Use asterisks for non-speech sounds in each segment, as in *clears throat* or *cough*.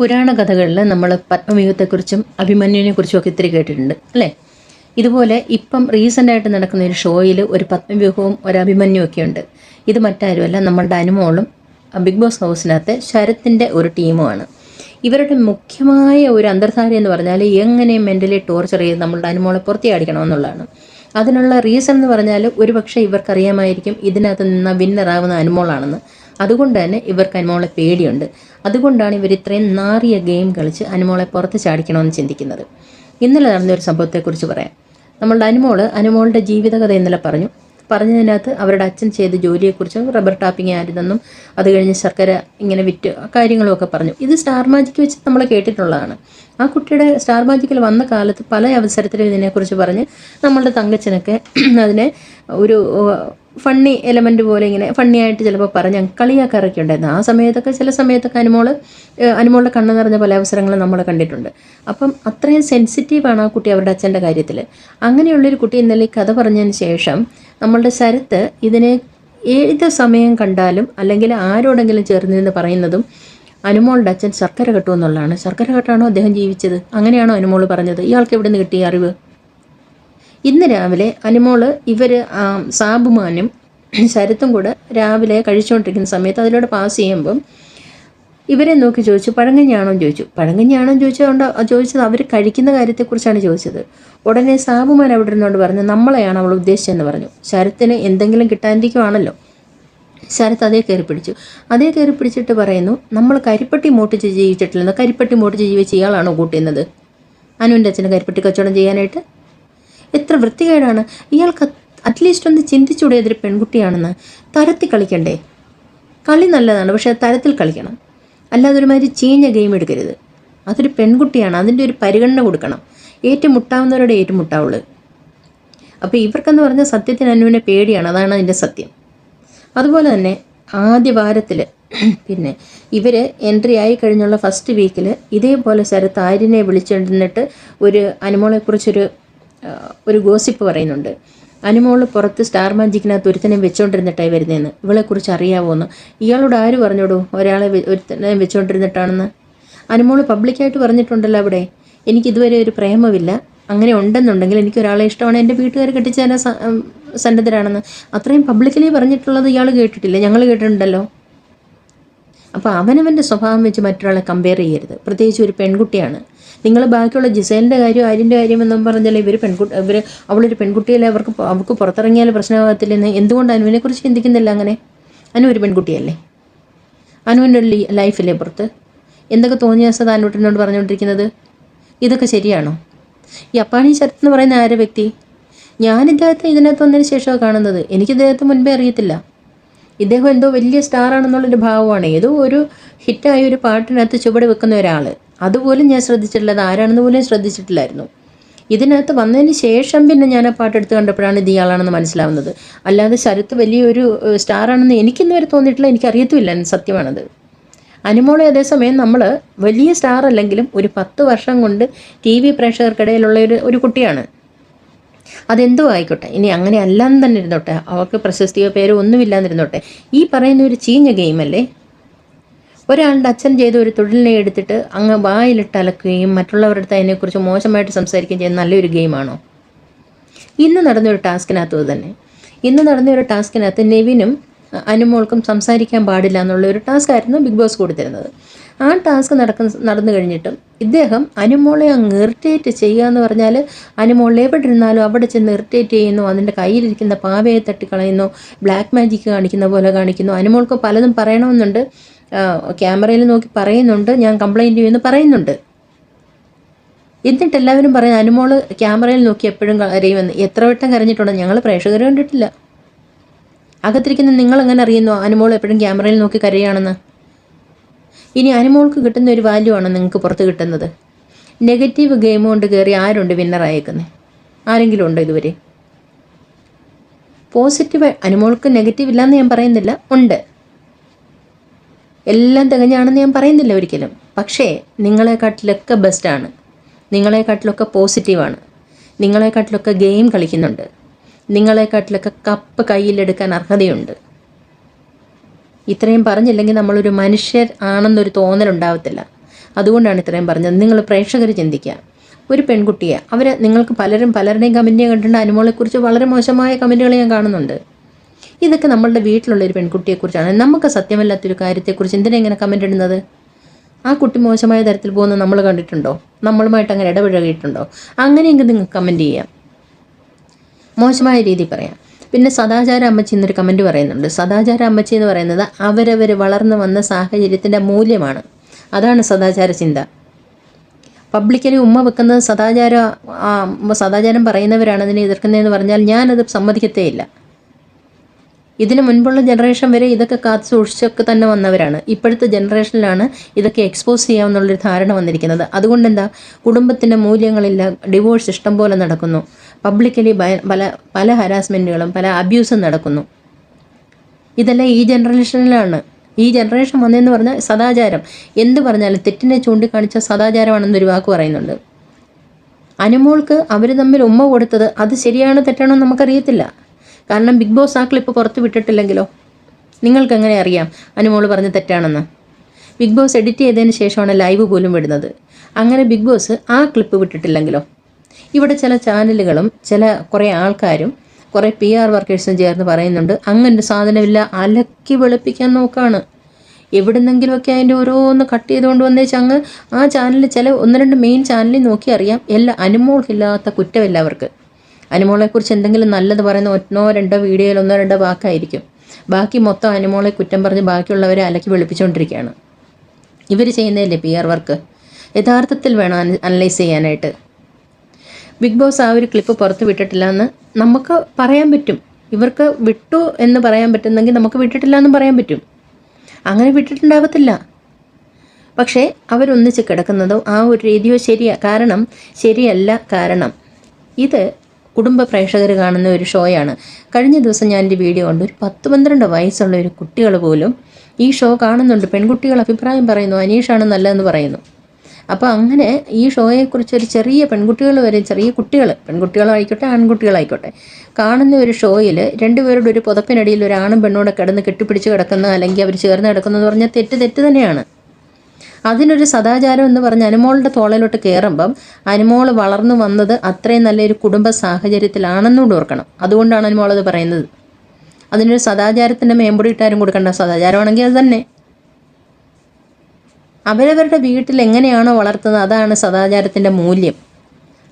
പുരാണ കഥകളിൽ നമ്മൾ പത്മവ്യൂഹത്തെക്കുറിച്ചും അഭിമന്യുവിനെക്കുറിച്ചും ഒക്കെ ഇത്തിരി കേട്ടിട്ടുണ്ട് അല്ലേ? ഇതുപോലെ ഇപ്പം റീസെന്റായിട്ട് നടക്കുന്ന ഒരു ഷോയിൽ ഒരു പത്മവ്യൂഹവും ഒരു അഭിമന്യു ഒക്കെ ഉണ്ട്. ഇത് മറ്റാരുമല്ല നമ്മളുടെ അനുമോളും ബിഗ് ബോസ് ഹൗസിനകത്തെ ശരത്തിന്റെ ഒരു ടീമുമാണ്. ഇവരുടെ മുഖ്യമായ ഒരു അന്തർധാര എന്ന് പറഞ്ഞാൽ എങ്ങനെ മെന്റലി ടോർച്ചർ ചെയ്ത് നമ്മളുടെ അനുമോളെ പുറത്തിയാടിക്കണമെന്നുള്ളതാണ് അതിനുള്ള റീസൺ എന്ന് പറഞ്ഞാൽ ഒരുപക്ഷെ ഇവർക്കറിയാമായിരിക്കും ഇതിനകത്ത് നിന്ന് വിന്നറാവുന്ന അനുമോളാണെന്ന്. അതുകൊണ്ട് തന്നെ ഇവർക്ക് അനുമോളെ പേടിയുണ്ട്. അതുകൊണ്ടാണ് ഇവർ ഇത്രയും നാറിയ ഗെയിം കളിച്ച് അനുമോളെ പുറത്ത് ചാടിക്കണമെന്ന് ചിന്തിക്കുന്നത്. ഇന്നലെ നടന്ന ഒരു സംഭവത്തെക്കുറിച്ച് പറയാം. നമ്മളുടെ അനുമോൾ അനുമോളുടെ ജീവിതകഥ ഇന്നലെ പറഞ്ഞു പറഞ്ഞതിനകത്ത് അവരുടെ അച്ഛൻ ചെയ്ത ജോലിയെക്കുറിച്ചും റബ്ബർ ടാപ്പിംഗ് ആയിരുന്നെന്നും അത് കഴിഞ്ഞ് ശർക്കര ഇങ്ങനെ വിറ്റ് കാര്യങ്ങളുമൊക്കെ പറഞ്ഞു. ഇത് സ്റ്റാർ മാജിക് വെച്ച് നമ്മൾ കേട്ടിട്ടുള്ളതാണ്. ആ കുട്ടിയുടെ സ്റ്റാർ മാജിക്കിൽ വന്ന കാലത്ത് പല അവസരത്തിലും ഇതിനെക്കുറിച്ച് പറഞ്ഞ് നമ്മളുടെ തങ്കച്ചനൊക്കെ *clears throat* അതിനെ ഒരു ഫണ്ണി എലമെന്റ് പോലെ ഇങ്ങനെ ഫണ്ണി ആയിട്ട് ചിലപ്പോൾ പറഞ്ഞ് കളിയാക്കാറൊക്കെ ഉണ്ടായിരുന്നു. ആ സമയത്തൊക്കെ ചില സമയത്തൊക്കെ അനുമോൾ ഏഹ് അനുമോളുടെ കണ്ണ് നിറഞ്ഞ പല അവസരങ്ങളും നമ്മൾ കണ്ടിട്ടുണ്ട്. അപ്പം അത്രയും സെൻസിറ്റീവാണ് ആ കുട്ടി അവരുടെ അച്ഛന്റെ കാര്യത്തിൽ അങ്ങനെയുള്ളൊരു കുട്ടി ഇന്നലെ കഥ പറഞ്ഞതിന് ശേഷം നമ്മളുടെ ശരത്ത് ഇതിനെ ഏത് സമയം കണ്ടാലും അല്ലെങ്കിൽ ആരോടെങ്കിലും ചേർന്നിരുന്ന് പറയുന്നതും അനുമോളുടെ അച്ഛൻ ശർക്കര കെട്ടു എന്നുള്ളതാണ്. ശർക്കര കെട്ടാണോ അദ്ദേഹം ജീവിച്ചത്? അങ്ങനെയാണോ അനുമോൾ പറഞ്ഞത്? ഇയാൾക്ക് എവിടെ നിന്ന് കിട്ടിയ അറിവ്? ഇന്ന് രാവിലെ അനുമോൾ ഇവർ സാബുമാനും ശരത്തും കൂടെ രാവിലെ കഴിച്ചുകൊണ്ടിരിക്കുന്ന സമയത്ത് അതിലൂടെ പാസ് ചെയ്യുമ്പം ഇവരെ നോക്കി ചോദിച്ചു പഴങ്കഞ്ഞാണോ ചോദിച്ചു. പഴങ്കഞ്ഞാണോ ചോദിച്ചതുകൊണ്ട് ചോദിച്ചത് അവർ കഴിക്കുന്ന കാര്യത്തെക്കുറിച്ചാണ് ചോദിച്ചത്. ഉടനെ സാബുമാൻ അവിടെ ഇരുന്നുകൊണ്ട് പറഞ്ഞു നമ്മളെയാണ് അവൾ ഉദ്ദേശിച്ചതെന്ന് പറഞ്ഞു. ശരത്തിന് എന്തെങ്കിലും കിട്ടാതിരിക്കുവാണല്ലോ ശരത്ത് അതേ കയറി പിടിച്ചു. അതേ കയറി പിടിച്ചിട്ട് പറയുന്നു നമ്മൾ കരിപ്പട്ടി മോട്ടിച്ച് ജീവിച്ചിട്ടില്ലെന്ന് കരിപ്പട്ടി മോട്ടിച്ച് ജീവിച്ച ഇയാളാണോ കൂട്ടുന്നത് അനുവിന്റെ അച്ഛന് കരിപ്പട്ടി കച്ചവടം ചെയ്യാനായിട്ട്? എത്ര വൃത്തികേടാണ്. ഇയാൾക്ക് അറ്റ്ലീസ്റ്റ് ഒന്ന് ചിന്തിച്ചൂടെ അതൊരു പെൺകുട്ടിയാണെന്ന്. തരത്തിൽ കളിക്കണ്ടേ? കളി നല്ലതാണ് പക്ഷേ തരത്തിൽ കളിക്കണം. അല്ലാതെ ഒരുമാതിരി ചീഞ്ഞ ഗെയിം എടുക്കരുത്. അതൊരു പെൺകുട്ടിയാണ് അതിന്റെ ഒരു പരിഗണന കൊടുക്കണം. ഏറ്റുമുട്ടാവുന്നവരോട് ഏറ്റുമുട്ടാവുള്ളൂ. അപ്പോൾ ഇവർക്കെന്ന് പറഞ്ഞാൽ സത്യത്തിന് അനുവിനെ പേടിയാണ് അതാണ് അതിന്റെ സത്യം. അതുപോലെ തന്നെ ആദ്യ വാരത്തിൽ *clears throat* പിന്നെ ഇവർ എൻട്രി ആയി കഴിഞ്ഞുള്ള ഫസ്റ്റ് വീക്കിൽ ഇതേപോലെ ശരത്ത് ആര്യനെ വിളിച്ചിരുന്നിട്ട് ഒരു അനുമോളെക്കുറിച്ചൊരു ഒരു ഗോസിപ്പ് പറയുന്നുണ്ട്. അനുമോൾ പുറത്ത് സ്റ്റാർ മാജിക്കിനകത്ത് ഒരുത്തനെ വെച്ചുകൊണ്ടിരുന്നിട്ടായി വരുന്നതെന്ന് ഇവളെക്കുറിച്ച് അറിയാവോന്ന്. ഇയാളോട് ആര് പറഞ്ഞോടൂ? ഒരാളെ ഒരുത്തനെയും ഒരുത്തനെ വെച്ചുകൊണ്ടിരുന്നിട്ടാണെന്ന് അനുമോൾ പബ്ലിക്കായിട്ട് പറഞ്ഞിട്ടുണ്ടല്ലോ അവിടെ. എനിക്ക് ഇതുവരെ ഒരു പ്രേമമില്ല. അങ്ങനെ ഉണ്ടെന്നുണ്ടെങ്കിൽ എനിക്ക് ഒരാളെ ഇഷ്ടമാണ് എന്റെ വീട്ടുകാർ കെട്ടിച്ച് തന്നെ സ- ഉം, സന്നദ്ധരാണെന്ന്. അത്രയും പബ്ലിക്കലി പറഞ്ഞിട്ടുള്ളത് ഇയാൾ കേട്ടിട്ടില്ല. ഞങ്ങൾ കേട്ടിട്ടുണ്ടല്ലോ. അപ്പോൾ അവനവന്റെ സ്വഭാവം വെച്ച് മറ്റൊരാളെ കമ്പയർ ചെയ്യരുത്. പ്രത്യേകിച്ച് ഒരു പെൺകുട്ടിയാണ്. നിങ്ങൾ ബാക്കിയുള്ള ജിസേലിന്റെ കാര്യം ആര്യന്റെ കാര്യം എന്നും പറഞ്ഞാൽ ഇവർ പെൺകുട്ടി ഇവർ അവളൊരു പെൺകുട്ടിയല്ലേ അവർക്ക് അവർക്ക് പുറത്തിറങ്ങിയാൽ പ്രശ്നമാകത്തില്ലെന്ന് എന്തുകൊണ്ട് അനുവിനെക്കുറിച്ച് ചിന്തിക്കുന്നില്ല അങ്ങനെ? അനു ഒരു പെൺകുട്ടിയല്ലേ? അനുവിന്റെ ലൈഫില്ലേ പുറത്ത്? എന്തൊക്കെ തോന്നിയ സദാ അനുട്ടിനോട് പറഞ്ഞുകൊണ്ടിരിക്കുന്നത് ഇതൊക്കെ ശരിയാണോ? ഈ അപ്പാണി ശരത് എന്ന് പറയുന്ന ആരെ വ്യക്തി? ഞാൻ ഇദ്ദേഹത്തെ ഇതിനകത്ത് വന്നതിന് ശേഷമാണ് കാണുന്നത്. എനിക്ക് ഇദ്ദേഹത്തെ മുൻപേ അറിയത്തില്ല. ഇദ്ദേഹം എന്തോ വലിയ സ്റ്റാർ ആണെന്നുള്ളൊരു ഭാവമാണ്. ഏതോ ഒരു ഹിറ്റായ ഒരു പാട്ടിനകത്ത് ചുവട് വെക്കുന്ന ഒരാൾ അതുപോലും ഞാൻ ശ്രദ്ധിച്ചിട്ടില്ല ആരാണെന്ന് പോലും ശ്രദ്ധിച്ചിട്ടില്ലായിരുന്നു. ഇതിനകത്ത് വന്നതിന് ശേഷം പിന്നെ ഞാൻ ആ പാട്ട് എടുത്ത് കണ്ടപ്പോഴാണ് ഇത് ഇയാളാണെന്ന് മനസ്സിലാവുന്നത്. അല്ലാതെ ശരത്ത് വലിയൊരു സ്റ്റാറാണെന്ന് എനിക്കിന്ന് വരെ തോന്നിയിട്ടില്ല എനിക്കറിയത്തുമില്ല സത്യമാണത്. അനുമോളെ അതേസമയം നമ്മൾ വലിയ സ്റ്റാർ അല്ലെങ്കിലും ഒരു പത്ത് വർഷം കൊണ്ട് ടി വി പ്രേക്ഷകർക്കിടയിലുള്ള ഒരു ഒരു കുട്ടിയാണ്. അതെന്തോ ആയിക്കോട്ടെ ഇനി അങ്ങനെ അല്ലാന്ന് തന്നെ ഇരുന്നോട്ടെ അവർക്ക് പ്രശസ്തിയോ പേരോ ഒന്നുമില്ലാന്നിരുന്നോട്ടെ ഈ പറയുന്ന ഒരു ചീഞ്ഞ ഗെയിമല്ലേ? ഒരാളുടെ അച്ഛൻ ചെയ്ത ഒരു തൊഴിലിനെ എടുത്തിട്ട് അങ്ങ് വായിലിട്ട് അലക്കുകയും മറ്റുള്ളവരുടെ അടുത്ത് അതിനെക്കുറിച്ച് മോശമായിട്ട് സംസാരിക്കുകയും ചെയ്യുന്ന നല്ലൊരു ഗെയിമാണോ? ഇന്ന് നടന്ന ഒരു ടാസ്കിനകത്ത് തന്നെ. ഇന്ന് നടന്ന ഒരു ടാസ്കിനകത്ത് നെവിനും അനുമോൾക്കും സംസാരിക്കാൻ പാടില്ല എന്നുള്ള ഒരു ടാസ്ക് ആയിരുന്നു ബിഗ് ബോസ് കൊടുത്തിരുന്നത് ആ ടാസ്ക് നടക്കുന്ന നടന്നു കഴിഞ്ഞിട്ടും ഇദ്ദേഹം അനുമോളെ അങ്ങ് ഇറിറ്റേറ്റ് ചെയ്യുക എന്ന് പറഞ്ഞാൽ അനുമോൾ എവിടെ ഇരുന്നാലും അവിടെ ചെന്ന് ഇറിറ്റേറ്റ് ചെയ്യുന്നു അതിന്റെ കയ്യിലിരിക്കുന്ന പാവയെ തട്ടിക്കളയുന്നു ബ്ലാക്ക് മാജിക്ക് കാണിക്കുന്ന പോലെ കാണിക്കുന്നു. അനുമോൾക്ക് പലതും പറയണമെന്നുണ്ട്. ക്യാമറയിൽ നോക്കി പറയുന്നുണ്ട്. ഞാൻ കംപ്ലൈന്റ് ചെയ്യുമെന്ന് പറയുന്നുണ്ട്. എന്നിട്ട് എല്ലാവരും പറയും അനുമോൾ ക്യാമറയിൽ നോക്കി എപ്പോഴും കരയുമെന്ന് എത്ര വട്ടം കരഞ്ഞിട്ടുണ്ട് ഞങ്ങൾ പ്രേക്ഷകരെ കണ്ടിട്ടില്ല. അകത്തിരിക്കുന്ന നിങ്ങൾ എങ്ങനെ അറിയുന്നു? അനുമോൾ എപ്പോഴും ക്യാമറയിൽ നോക്കി കരയാണെന്ന്. ഇനി അനുമോൾക്ക് കിട്ടുന്ന ഒരു വാല്യൂ ആണ് നിങ്ങൾക്ക് പുറത്ത് കിട്ടുന്നത്? നെഗറ്റീവ് ഗെയിം കൊണ്ട് കയറി ആരുണ്ട് വിന്നറായേക്കുന്നത് ആരെങ്കിലും ഉണ്ടോ ഇതുവരെ? പോസിറ്റീവ് അനുമോൾക്ക് നെഗറ്റീവ് ഇല്ലയെന്ന് ഞാൻ പറയുന്നില്ല. ഉണ്ട്. എല്ലാം തികഞ്ഞാണെന്ന് ഞാൻ പറയുന്നില്ല ഒരിക്കലും. പക്ഷേ നിങ്ങളെക്കാട്ടിലൊക്കെ ബെസ്റ്റാണ് നിങ്ങളെക്കാട്ടിലൊക്കെ പോസിറ്റീവാണ് നിങ്ങളെക്കാട്ടിലൊക്കെ ഗെയിം കളിക്കുന്നുണ്ട്. നിങ്ങളെക്കാട്ടിലൊക്കെ കപ്പ് കയ്യിലെടുക്കാൻ അർഹതയുണ്ട്. ഇത്രയും പറഞ്ഞില്ലെങ്കിൽ നമ്മളൊരു മനുഷ്യർ ആണെന്നൊരു തോന്നലുണ്ടാവത്തില്ല അതുകൊണ്ടാണ് ഇത്രയും പറഞ്ഞത്. നിങ്ങൾ പ്രേക്ഷകർ ചിന്തിക്കുക. ഒരു പെൺകുട്ടിയെ അവർ നിങ്ങൾക്ക് പലരും പലരുടെയും കമന്റ് കണ്ടിട്ടുണ്ട്. അനുമോളെക്കുറിച്ച് വളരെ മോശമായ കമന്റുകൾ ഞാൻ കാണുന്നുണ്ട്. ഇതൊക്കെ നമ്മളുടെ വീട്ടിലുള്ള ഒരു പെൺകുട്ടിയെക്കുറിച്ചാണ്. നമുക്ക് സത്യമല്ലാത്തൊരു കാര്യത്തെക്കുറിച്ച് എന്തിനാ ഇങ്ങനെ കമന്റ് ഇടുന്നത്? ആ കുട്ടി മോശമായ തരത്തിൽ പോകുന്നത് നമ്മൾ കണ്ടിട്ടുണ്ടോ? നമ്മളുമായിട്ട് അങ്ങനെ ഇടപഴകിയിട്ടുണ്ടോ? അങ്ങനെയെങ്കിൽ നിങ്ങൾക്ക് കമന്റ് ചെയ്യാം. മോശമായ രീതി പറയാം. പിന്നെ സദാചാര അമ്മച്ചി എന്നൊരു കമന്റ് പറയുന്നുണ്ട്. സദാചാര അമ്മച്ചി എന്ന് പറയുന്നത് അവരവർ വളർന്നു വന്ന സാഹചര്യത്തിന്റെ മൂല്യമാണ്. അതാണ് സദാചാര ചിന്ത. പബ്ലിക്കലി ഉമ്മ വെക്കുന്നത് സദാചാര സദാചാരം പറയുന്നവരാണ് അതിനെ എതിർക്കുന്നതെന്ന് പറഞ്ഞാൽ ഞാനത് സമ്മതിക്കത്തേയില്ല. ഇതിന് മുൻപുള്ള ജനറേഷൻ വരെ ഇതൊക്കെ കാത്തു സൂക്ഷിച്ചൊക്കെ തന്നെ വന്നവരാണ്. ഇപ്പോഴത്തെ ജനറേഷനിലാണ് ഇതൊക്കെ എക്സ്പോസ് ചെയ്യാമെന്നുള്ളൊരു ധാരണ വന്നിരിക്കുന്നത്. അതുകൊണ്ട് എന്താ കുടുംബത്തിന്റെ മൂല്യങ്ങളില്ല ഡിവോഴ്സ് ഇഷ്ടം പോലെ നടക്കുന്നു. പബ്ലിക്കലി പല പല ഹരാസ്മെന്റുകളും പല അബ്യൂസും നടക്കുന്നു. ഇതെല്ലാം ഈ ജനറേഷനിലാണ് ഈ ജനറേഷൻ വന്നതെന്ന് പറഞ്ഞാൽ സദാചാരം. എന്ത് പറഞ്ഞാലും തെറ്റിനെ ചൂണ്ടിക്കാണിച്ച സദാചാരമാണെന്നൊരു വാക്ക് പറയുന്നുണ്ട്. അനുമോൾക്ക് അവർ തമ്മിൽ ഉമ്മ കൊടുത്തത് അത് ശരിയാണോ തെറ്റാണോ നമുക്കറിയത്തില്ല. കാരണം ബിഗ് ബോസ് ആ ക്ലിപ്പ് പുറത്ത് വിട്ടിട്ടില്ലെങ്കിലോ? നിങ്ങൾക്ക് എങ്ങനെ അറിയാം? അനുമോൾ പറഞ്ഞ് തെറ്റാണെന്ന്. ബിഗ് ബോസ് എഡിറ്റ് ചെയ്തതിന് ശേഷമാണ് ലൈവ് പോലും വിടുന്നത്. അങ്ങനെ ബിഗ് ബോസ് ആ ക്ലിപ്പ് വിട്ടിട്ടില്ലെങ്കിലോ? ഇവിടെ ചില ചാനലുകളും ചില കുറേ ആൾക്കാരും കുറേ പി ആർ വർക്കേഴ്സും ചേർന്ന് പറയുന്നുണ്ട് അങ്ങനെ സാധനമില്ല അലക്കി വെളുപ്പിക്കാൻ നോക്കാണ്. എവിടുന്നെങ്കിലുമൊക്കെ അതിന്റെ ഓരോന്ന് കട്ട് ചെയ്തുകൊണ്ട് വന്നേച്ച് അങ്ങ് ആ ചാനലിൽ ചില ഒന്ന് രണ്ട് മെയിൻ ചാനലിൽ നോക്കി അറിയാം എല്ലാ അനുമോൾക്കില്ലാത്ത കുറ്റമില്ല അവർക്ക്. അനുമോളെക്കുറിച്ച് എന്തെങ്കിലും നല്ലത് പറയുന്ന ഒന്നോ രണ്ടോ വീഡിയോയിൽ ഒന്നോ രണ്ടോ വാക്കായിരിക്കും. ബാക്കി മൊത്തം അനുമോളെ കുറ്റം പറഞ്ഞ് ബാക്കിയുള്ളവരെ അലക്കി വെളുപ്പിച്ചുകൊണ്ടിരിക്കുകയാണ്. ഇവർ ചെയ്യുന്നതല്ലേ പി ആർ വർക്ക് യഥാർത്ഥത്തിൽ വേണം അനലൈസ് ചെയ്യാനായിട്ട്. ബിഗ് ബോസ് ആ ഒരു ക്ലിപ്പ് പുറത്ത് വിട്ടിട്ടില്ല എന്ന് നമുക്ക് പറയാൻ പറ്റും. ഇവർക്ക് വിട്ടു എന്ന് പറയാൻ പറ്റുന്നെങ്കിൽ നമുക്ക് വിട്ടിട്ടില്ല എന്നും പറയാൻ പറ്റും. അങ്ങനെ വിട്ടിട്ടുണ്ടാകത്തില്ല പക്ഷേ അവരൊന്നിച്ച് കിടക്കുന്നതോ ആ ഒരു രീതിയോ ശരിയാ കാരണം ശരിയല്ല കാരണം. ഇത് കുടുംബ പ്രേക്ഷകർ കാണുന്ന ഒരു ഷോയാണ്. കഴിഞ്ഞ ദിവസം ഞാൻ എന്റെ വീഡിയോ കണ്ടു. ഒരു പത്ത് പന്ത്രണ്ട് വയസ്സുള്ള ഒരു കുട്ടികൾ പോലും ഈ ഷോ കാണുന്നുണ്ട്. പെൺകുട്ടികൾ അഭിപ്രായം പറയുന്നു അനീഷാണ് നല്ലതെന്ന് പറയുന്നു. അപ്പോൾ അങ്ങനെ ഈ ഷോയെക്കുറിച്ച് ഒരു ചെറിയ പെൺകുട്ടികൾ വരെ ചെറിയ കുട്ടികൾ പെൺകുട്ടികളായിക്കോട്ടെ ആൺകുട്ടികളായിക്കോട്ടെ കാണുന്ന ഒരു ഷോയിൽ രണ്ടുപേരുടെ ഒരു പുതപ്പിനടിയിൽ ഒരു ആണും പെണ്ണൂടെ കിടന്ന് കെട്ടിപ്പിടിച്ച് കിടക്കുന്ന അല്ലെങ്കിൽ അവർ ചേർന്ന് കിടക്കുന്നതെന്ന് പറഞ്ഞാൽ തെറ്റ് തെറ്റ് തന്നെയാണ്. അതിനൊരു സദാചാരം എന്ന് പറഞ്ഞ് അനുമോളുടെ തോളയിലോട്ട് കയറുമ്പം അനുമോൾ വളർന്നു വന്നത് അത്രയും നല്ലൊരു കുടുംബ സാഹചര്യത്തിലാണെന്നുകൂടി ഓർക്കണം. അതുകൊണ്ടാണ് അനുമോൾ അത് പറയുന്നത്. അതിനൊരു സദാചാരത്തിന്റെ മേമ്പൊടി ഇട്ടാരും കൊടുക്കേണ്ട സദാചാരമാണെങ്കിൽ അത് തന്നെ. അവരവരുടെ വീട്ടിൽ എങ്ങനെയാണോ വളർത്തുന്നത് അതാണ് സദാചാരത്തിന്റെ മൂല്യം.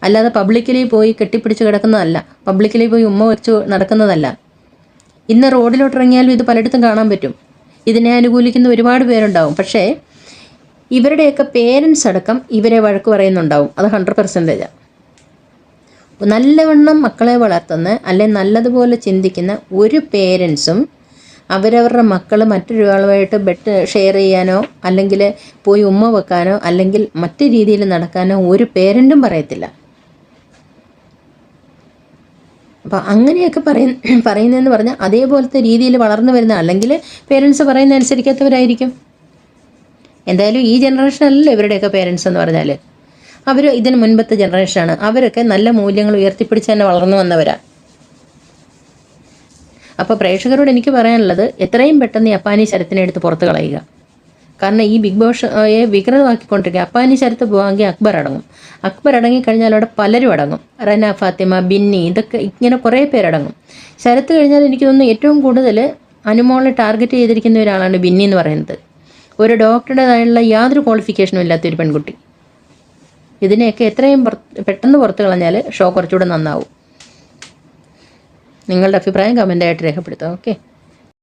അല്ലാതെ പബ്ലിക്കലി പോയി കെട്ടിപ്പിടിച്ച് കിടക്കുന്നതല്ല. പബ്ലിക്കലി പോയി ഉമ്മ വെച്ച് നടക്കുന്നതല്ല. ഇന്ന് റോഡിലോട്ടിറങ്ങിയാലും ഇത് പലയിടത്തും കാണാൻ പറ്റും. ഇതിനെ അനുകൂലിക്കുന്ന ഒരുപാട് പേരുണ്ടാവും. പക്ഷേ ഇവരുടെയൊക്കെ പേരൻസ് അടക്കം ഇവരെ വഴക്ക് പറയുന്നുണ്ടാവും. അത് ഹൺഡ്രഡ് പെർസെന്റേജാണ് നല്ലവണ്ണം മക്കളെ വളർത്തുന്ന അല്ലെ നല്ലതുപോലെ ചിന്തിക്കുന്ന ഒരു പേരൻസും അവരവരുടെ മക്കൾ മറ്റൊരാളുമായിട്ട് ബെഡ് ഷെയർ ചെയ്യാനോ അല്ലെങ്കിൽ പോയി ഉമ്മ വെക്കാനോ അല്ലെങ്കിൽ മറ്റു രീതിയിൽ നടക്കാനോ ഒരു പേരന്റും പറയത്തില്ല. അപ്പോൾ അങ്ങനെയൊക്കെ പറയുന്ന പറയുന്നതെന്ന് പറഞ്ഞാൽ അതേപോലത്തെ രീതിയിൽ വളർന്നു വരുന്ന അല്ലെങ്കിൽ പേരൻസ് പറയുന്ന അനുസരിക്കാത്തവരായിരിക്കും എന്തായാലും ഈ ജനറേഷനല്ലല്ലോ ഇവരുടെയൊക്കെ പേരൻസ് എന്ന് പറഞ്ഞാൽ അവർ ഇതിന് മുൻപത്തെ ജനറേഷനാണ് അവരൊക്കെ നല്ല മൂല്യങ്ങൾ ഉയർത്തിപ്പിടിച്ച് തന്നെ വളർന്നു വന്നവരാണ് അപ്പോൾ പ്രേക്ഷകരോട് എനിക്ക് പറയാനുള്ളത് എത്രയും പെട്ടെന്ന് ഈ അപ്പാനി ശരത്തിനെ എടുത്ത് പുറത്ത് കളയുക. കാരണം ഈ ബിഗ് ബോഷയെ വികൃതമാക്കിക്കൊണ്ടിരിക്കുക അപ്പാനി ശരത്ത് പോവാമെങ്കിൽ അക്ബർ അടങ്ങും. അക്ബർ അടങ്ങിക്കഴിഞ്ഞാൽ അവിടെ പലരും അടങ്ങും. റന ഫാത്തിമ ബിന്നി ഇതൊക്കെ ഇങ്ങനെ കുറേ പേരടങ്ങും ശരത്ത് കഴിഞ്ഞാൽ എനിക്ക് തോന്നുന്നു ഏറ്റവും കൂടുതൽ അനുമോളെ ടാർഗറ്റ് ചെയ്തിരിക്കുന്ന ഒരാളാണ് ബിന്നി എന്ന് പറയുന്നത്. ഒരു ഡോക്ടറുടേതായുള്ള യാതൊരു ക്വാളിഫിക്കേഷനും ഇല്ലാത്ത ഒരു പെൺകുട്ടി. ഇതിനെയൊക്കെ എത്രയും പെട്ടെന്ന് പുറത്തു കളഞ്ഞാൽ ഷോ കുറച്ചുകൂടെ നന്നാവും. നിങ്ങളുടെ അഭിപ്രായം കമന്റായിട്ട് രേഖപ്പെടുത്താം ഓക്കെ